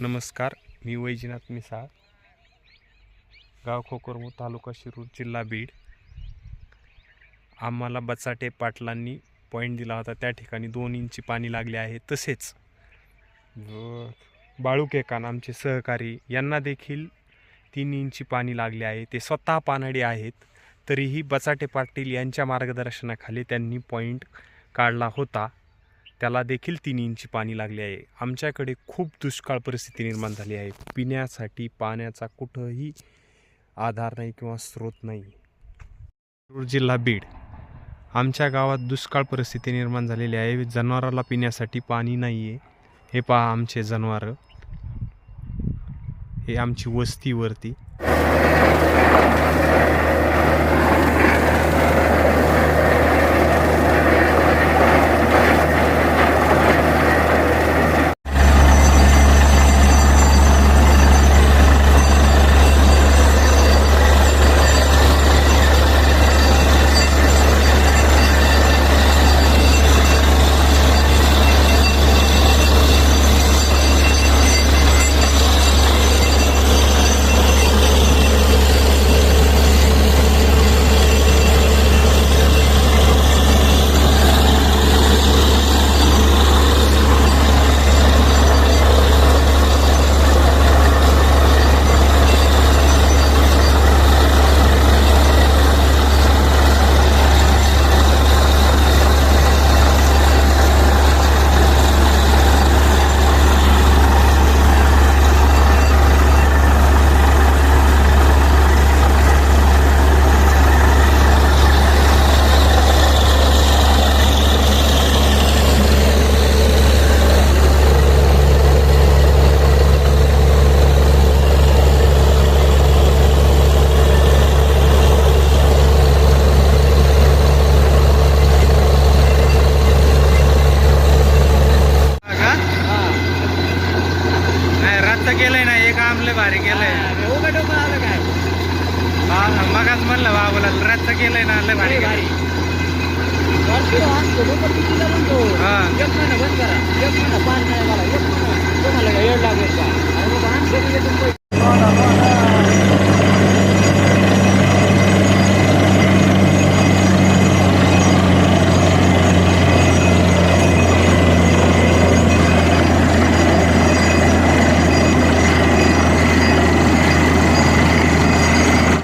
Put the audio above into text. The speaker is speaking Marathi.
नमस्कार मी वैजनाथ मिसाळ गाव खोकरमू तालुका शिरूर जिल्हा बीड. आम्हाला बचाटे पाटलांनी पॉईंट दिला होता. त्या ठिकाणी दोन इंची पाणी लागले आहे. तसेच व बाळूकेकान आमचे सहकारी यांना देखील तीन इंची पाणी लागले आहे. ते स्वतः पानडे आहेत. तरीही बचाटे पाटील यांच्या मार्गदर्शनाखाली त्यांनी पॉईंट काढला होता. त्याला देखील तीन इंची पाणी लागले आहे. आमच्याकडे खूप दुष्काळ परिस्थिती निर्माण झाली आहे. पिण्यासाठी पाण्याचा कुठंही आधार नाही किंवा स्रोत नाही. शिरूर जिल्हा बीड. आमच्या गावात दुष्काळ परिस्थिती निर्माण झालेली आहे. जनावराला पिण्यासाठी पाणी नाही आहे हे पहा आमचे जनावरं. हे आमची वस्तीवरती का नाही रद्द केलंय ना एक आमले भारी केलंय हा मगाच म्हणलं बाबूला रद्द केलंय ना लय भारी केलंय. हा.